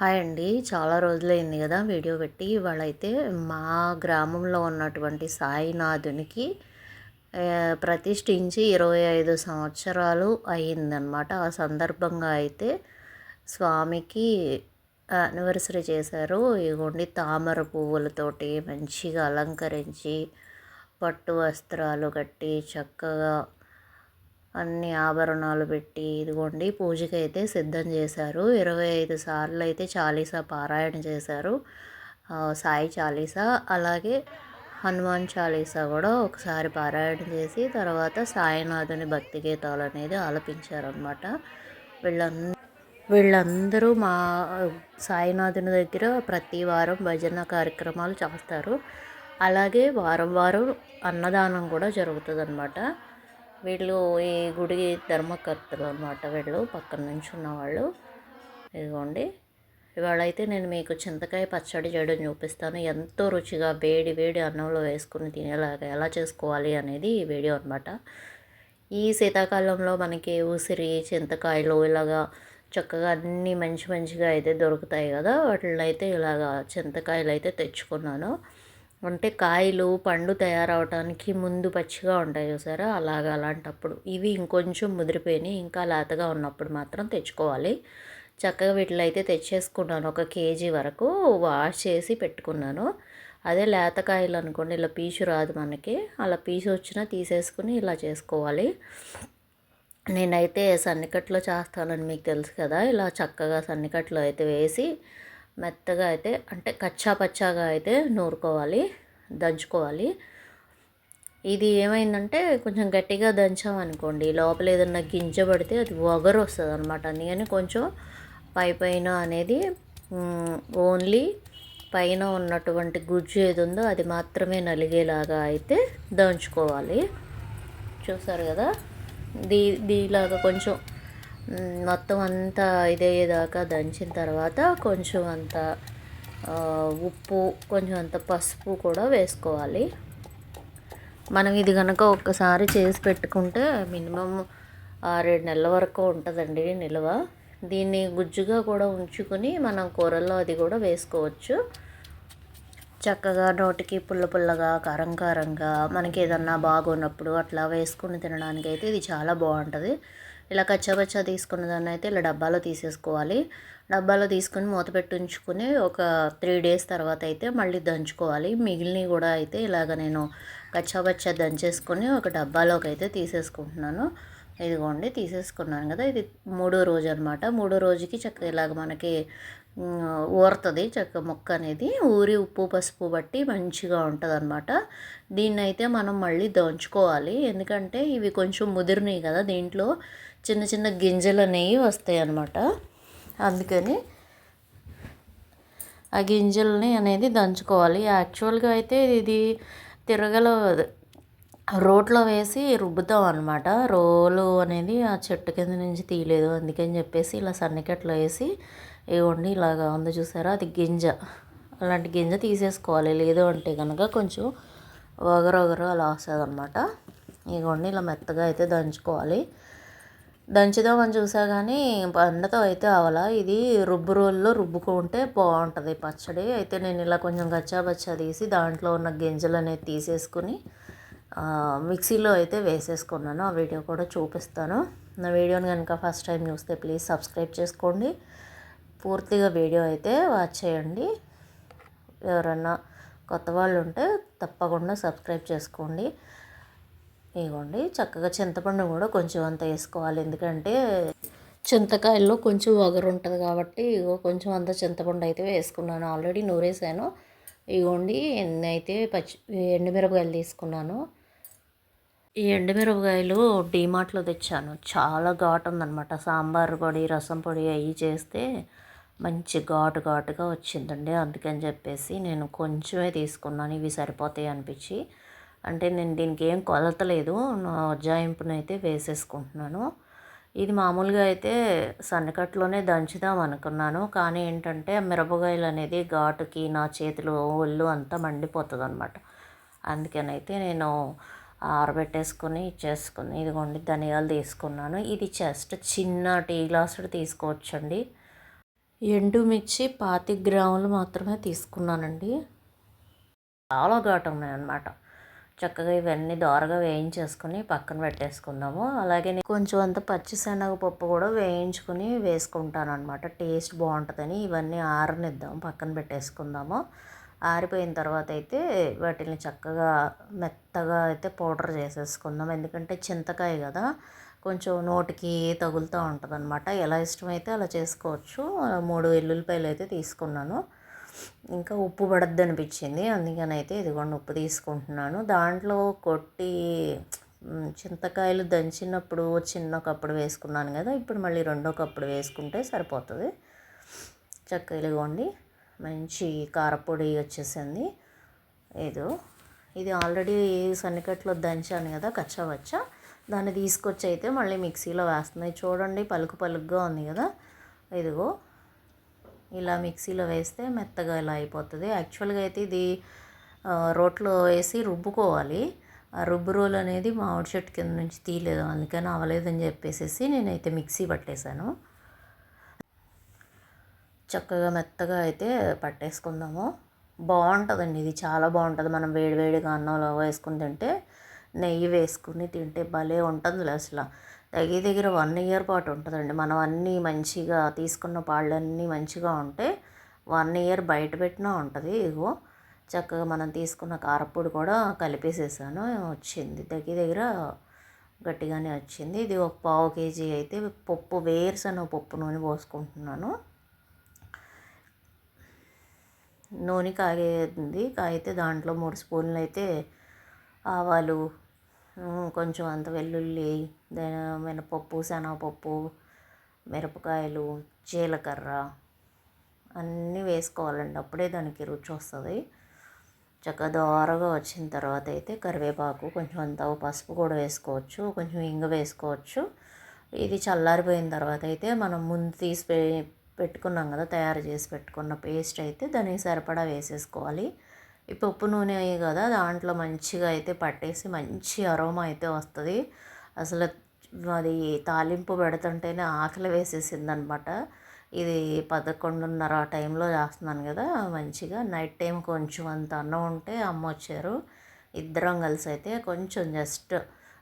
Hi అండి. చాలా రోజులైంది కదా వీడియో పెట్టి. ఇవాళైతే మా గ్రామంలో ఉన్నటువంటి సాయినాథునికి ప్రతిష్ఠించి ఇరవై ఐదు సంవత్సరాలు అయ్యిందనమాట ఆ సందర్భంగా అయితే స్వామికి యానివర్సరీ చేశారు. ఇగోండి తామర పువ్వులతోటి మంచిగా అలంకరించి పట్టు వస్త్రాలు కట్టి చక్కగా అన్ని ఆభరణాలు పెట్టి ఇదిగోండి పూజకి అయితే సిద్ధం చేశారు. ఇరవై ఐదు సార్లు అయితే చాలీసా పారాయణ చేశారు. సాయి చాలీసా అలాగే హనుమాన్ చాలీసా కూడా ఒకసారి పారాయణ చేసి తర్వాత సాయినాథుని భక్తి గీతాలు అనేది ఆలపించారనమాట వీళ్ళందరూ వీళ్ళందరూ మా సాయినాథుని దగ్గర ప్రతి వారం భజన కార్యక్రమాలు చేస్తారు. అలాగే వారం వారం అన్నదానం కూడా జరుగుతుంది అనమాట వీళ్ళు ఈ గుడి ధర్మకర్తలు అనమాట వీళ్ళు పక్కన నుంచి ఉన్నవాళ్ళు. ఇదిగోండి. ఇవాళైతే నేను మీకు చింతకాయ పచ్చడి చేయడం చూపిస్తాను. ఎంతో రుచిగా వేడి వేడి అన్నంలో వేసుకుని తినేలాగా ఎలా చేసుకోవాలి అనేది ఈ వీడియో అనమాట ఈ శీతాకాలంలో మనకి ఉసిరి చింతకాయలు ఇలాగా చక్కగా అన్నీ మంచి మంచిగా అయితే దొరుకుతాయి కదా. వాటిని అయితే ఇలాగా చింతకాయలు అయితే తెచ్చుకున్నాను. అంటే కాయలు పండు తయారవడానికి ముందు పచ్చిగా ఉంటాయి చూసారా? అలాగా అలాంటప్పుడు. ఇవి ఇంకొంచెం ముదిరిపోయినాయి. ఇంకా లేతగా ఉన్నప్పుడు మాత్రం తెచ్చుకోవాలి. చక్కగా వీటిలో అయితే తెచ్చేసుకున్నాను. ఒక కేజీ వరకు వాష్ చేసి పెట్టుకున్నాను. అదే లేతకాయలు అనుకోండి. ఇలా పీచు రాదు మనకి. అలా పీచు వచ్చినా తీసేసుకుని ఇలా చేసుకోవాలి. నేనైతే సన్నికట్లో చేస్తానని మీకు తెలుసు కదా. ఇలా చక్కగా సన్నికట్లో అయితే వేసి మెత్తగా అయితే అంటే కచ్చా పచ్చాగా అయితే నూరుకోవాలి దంచుకోవాలి. ఇది ఏమైందంటే కొంచెం గట్టిగా దంచామనుకోండి లోపల ఏదన్నా గింజ పడితే అది వగరు వస్తుంది అనమాట అందుకని కొంచెం పై పైన అనేది ఓన్లీ పైన ఉన్నటువంటి గుజ్జు ఏది ఉందో అది మాత్రమే నలిగేలాగా అయితే దంచుకోవాలి. చూసారు కదా? దీ దీలాగా కొంచెం మొత్తం అంతా ఇదయ్యేదాకా దంచిన తర్వాత కొంచెం అంత ఉప్పు కొంచెం అంత పసుపు కూడా వేసుకోవాలి. మనం ఇది కనుక ఒక్కసారి చేసి పెట్టుకుంటే మినిమం ఆరేడు నెలల వరకు ఉంటుందండి నిల్వ. దీన్ని గుజ్జుగా కూడా ఉంచుకొని మనం కూరల్లో అది కూడా వేసుకోవచ్చు. చక్కగా నోటికి పుల్ల పుల్లగా కారం కారంగా మనకి ఏదన్నా బాగున్నప్పుడు అట్లా వేసుకుని తినడానికి అయితే ఇది చాలా బాగుంటుంది. ఇలా కచ్చాబచ్చా తీసుకున్న దాన్ని అయితే ఇలా డబ్బాలో తీసేసుకోవాలి. డబ్బాలో తీసుకుని మూత పెట్టి ఉంచుకుని ఒక త్రీ డేస్ తర్వాత అయితే మళ్ళీ దంచుకోవాలి. మిగిలినవి కూడా అయితే ఇలాగ నేను కచ్చాబచ్చా దంచేసుకొని ఒక డబ్బాలోకి అయితే తీసేసుకుంటున్నాను. ఇదిగోండి తీసేసుకున్నాను కదా. ఇది మూడో రోజు అనమాట మూడో రోజుకి చక్కగా ఇలాగ మనకి ఊరుతుంది చక్క ముక్క అనేది. ఊరి ఉప్పు పసుపు బట్టి మంచిగా ఉంటుంది అనమాట దీన్ని అయితే మనం మళ్ళీ దంచుకోవాలి. ఎందుకంటే ఇవి కొంచెం ముదిరినాయి కదా దీంట్లో. చిన్న చిన్న గింజలు అనేవి వస్తాయి అన్నమాట అందుకని ఆ గింజల్ని అనేది దంచుకోవాలి. యాక్చువల్గా అయితే ఇది తిరగలో రోట్లో వేసి రుబ్బుతాం అనమాట రోలు అనేది ఆ చెట్టు కింద నుంచి తీయలేదు. అందుకని చెప్పేసి ఇలా సన్నికట్లో వేసి ఇవ్వండి ఇలాగా ఉంది చూసారా? అది గింజ. అలాంటి గింజ తీసేసుకోవాలి. లేదు అంటే కనుక కొంచెం ఒగరొగరు అలా వస్తుంది అనమాట ఇగోండి ఇలా మెత్తగా అయితే దంచుకోవాలి. దంచుదామని చూసా కానీ పండతో అయితే అవలా. ఇది రుబ్బు రోల్లో రుబ్బుకుంటే బాగుంటుంది పచ్చడి. అయితే నేను ఇలా కొంచెం గచ్చాబచ్చా తీసి దాంట్లో ఉన్న గింజలు అనేది తీసేసుకుని మిక్సీలో అయితే వేసేసుకున్నాను. ఆ వీడియో కూడా చూపిస్తాను. నా వీడియోని కనుక ఫస్ట్ టైం చూస్తే ప్లీజ్ సబ్స్క్రైబ్ చేసుకోండి. పూర్తిగా వీడియో అయితే వాచ్ చేయండి. ఎవరన్నా కొత్త వాళ్ళు ఉంటే తప్పకుండా సబ్స్క్రైబ్ చేసుకోండి. ఇవ్వండి చక్కగా చింతపండు కూడా కొంచెం అంత వేసుకోవాలి. ఎందుకంటే చింతకాయల్లో కొంచెం వగరు ఉంటుంది కాబట్టి ఇగో కొంచెం అంత చింతపండు అయితే వేసుకున్నాను. ఆల్రెడీ నూరేసాను. ఇగోండి అయితే పచ్చి ఎండుమిరపకాయలు తీసుకున్నాను. ఈ ఎండుమిరపకాయలు డీమార్ట్లో తెచ్చాను. చాలా ఘాటు ఉందనమాట సాంబార్ పొడి రసం పొడి అవి చేస్తే మంచి ఘాటు ఘాటుగా వచ్చిందండి. అందుకని చెప్పేసి నేను కొంచెమే తీసుకున్నాను. ఇవి సరిపోతాయి అనిపించి. అంటే నేను దీనికి ఏం కొలతలేదు నా ఉజ్జాయింపునైతే వేసేసుకుంటున్నాను. ఇది మామూలుగా అయితే సన్నకట్లోనే దంచుదాం అనుకున్నాను. కానీ ఏంటంటే మిరపకాయలు అనేది ఘాటుకి నా చేతులు ఒళ్ళు అంతా మండిపోతుంది అనమాట అందుకనైతే నేను ఆరబెట్టేసుకొని ఇచ్చేసుకుని ఇదిగోండి ధనియాలు తీసుకున్నాను. ఇది జస్ట్ చిన్న టీ గ్లాసుడు తీసుకోవచ్చండి. ఎండుమిర్చి పాతి గ్రాములు మాత్రమే తీసుకున్నానండి. చాలా ఘాటు ఉన్నాయన్నమాట. చక్కగా ఇవన్నీ దోరగా వేయించేసుకుని పక్కన పెట్టేసుకుందాము. అలాగే కొంచెం అంత పచ్చిశనగపప్పు కూడా వేయించుకుని వేసుకుంటాను అనమాట టేస్ట్ బాగుంటుందని ఇవన్నీ ఆరనిద్దాం పక్కన పెట్టేసుకుందాము. ఆరిపోయిన తర్వాత అయితే వాటిని చక్కగా మెత్తగా అయితే పౌడర్ చేసేసుకుందాం. ఎందుకంటే చింతకాయ కదా కొంచెం నోటికి తగులుతూ ఉంటుంది అనమాట ఎలా ఇష్టమైతే అలా చేసుకోవచ్చు. మూడు ఎల్లుల్లిపాయలు అయితే తీసుకున్నాను. ఇంకా ఉప్పు పడద్దు అనిపించింది. అందుకని అయితే ఇదిగోండి ఉప్పు తీసుకుంటున్నాను. దాంట్లో కొట్టి చింతకాయలు దంచినప్పుడు చిన్న కప్పుడు వేసుకున్నాను కదా ఇప్పుడు మళ్ళీ రెండో కప్పుడు వేసుకుంటే సరిపోతుంది. చక్క ఇదిగోండి మంచి కారపొడి వచ్చేసింది. ఏదో ఇది ఆల్రెడీ సన్నికట్లో దంచాను కదా కచ్చవచ్చా. దాన్ని తీసుకొచ్చి అయితే మళ్ళీ మిక్సీలో వేస్తున్నాయి. చూడండి పలుకు పలుకుగా ఉంది కదా. ఇదిగో ఇలా మిక్సీలో వేస్తే మెత్తగా ఇలా అయిపోతుంది. యాక్చువల్గా అయితే ఇది రోట్లో వేసి రుబ్బుకోవాలి. ఆ రుబ్బు రోల్ అనేది మామిడి చెట్టు కింద నుంచి తీయలేదు. అందుకని అవ్వలేదని చెప్పేసి నేనైతే మిక్సీ పట్టేశాను. చక్కగా మెత్తగా అయితే పట్టేసుకుందాము. బాగుంటుందండి ఇది. చాలా బాగుంటుంది. మనం వేడివేడిగా అన్నంలో వేసుకుని తింటే నెయ్యి వేసుకుని తింటే భలే ఉంటుంది అసలు. దగ్గర దగ్గర వన్ ఇయర్ పాటు ఉంటుందండి. మనం అన్నీ మంచిగా తీసుకున్న పాళ్ళన్నీ మంచిగా ఉంటే వన్ ఇయర్ బయట పెట్టినా ఉంటుంది. ఇగో చక్కగా మనం తీసుకున్న కారపొడి కూడా కలిపేసేసాను. వచ్చింది. దగ్గర దగ్గర గట్టిగానే వచ్చింది. ఇది ఒక పావు కేజీ అయితే పప్పు వేరుసను పప్పు నూనె పోసుకుంటున్నాను. నూనె కాగేది కాగితే దాంట్లో మూడు స్పూన్లు అయితే ఆవాలు కొంచెం అంత వెల్లుల్లి మినపప్పు శనగపప్పు మిరపకాయలు జీలకర్ర అన్నీ వేసుకోవాలండి. అప్పుడే దానికి రుచి వస్తుంది. చక్కగా దోరగా వచ్చిన తర్వాత అయితే కరివేపాకు కొంచెం అంత పసుపు కూడా వేసుకోవచ్చు కొంచెం ఇంగ వేసుకోవచ్చు. ఇది చల్లారిపోయిన తర్వాత అయితే మనం ముందు తీసి పెట్టుకున్నాం కదా తయారు చేసి పెట్టుకున్న పేస్ట్ అయితే దానికి సరిపడా వేసేసుకోవాలి. ఈ పప్పు నూనె అయ్యి కదా దాంట్లో మంచిగా అయితే పట్టేసి మంచి అరోమా అయితే వస్తుంది. అసలు అది తాలింపు పెడుతుంటేనే ఆకలి వేసేసింది అనమాట ఇది పదకొండున్నర ఆ టైంలో చేస్తున్నాను కదా మంచిగా. నైట్ టైం కొంచెం అంత అన్నం ఉంటే అమ్మ వచ్చారు. ఇద్దరం కలిసి అయితే కొంచెం జస్ట్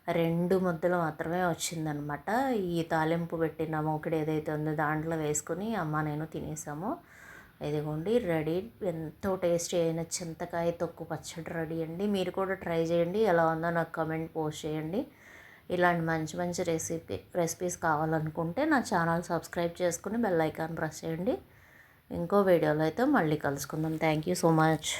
రెండు ముద్దలు మాత్రమే వచ్చిందనమాట. ఈ తాలింపు పెట్టిన మూకిడి ఏదైతే ఉందో దాంట్లో వేసుకుని అమ్మ నేను తినేసాము. ఇదిగోండి రెడీ. ఎంతో టేస్ట్ అయిన చింతకాయ తొక్కు పచ్చడి రెడీ అండి. మీరు కూడా ట్రై చేయండి. ఎలా ఉందో నాకు కమెంట్ పోస్ట్ చేయండి. ఇలాంటి మంచి మంచి రెసిపీ రెసిపీస్ కావాలనుకుంటే నా ఛానల్ సబ్స్క్రైబ్ చేసుకుని బెల్ ఐకాన్ ప్రెస్ చేయండి. ఇంకో వీడియోలో అయితే మళ్ళీ కలుసుకుందాం. Thank you so much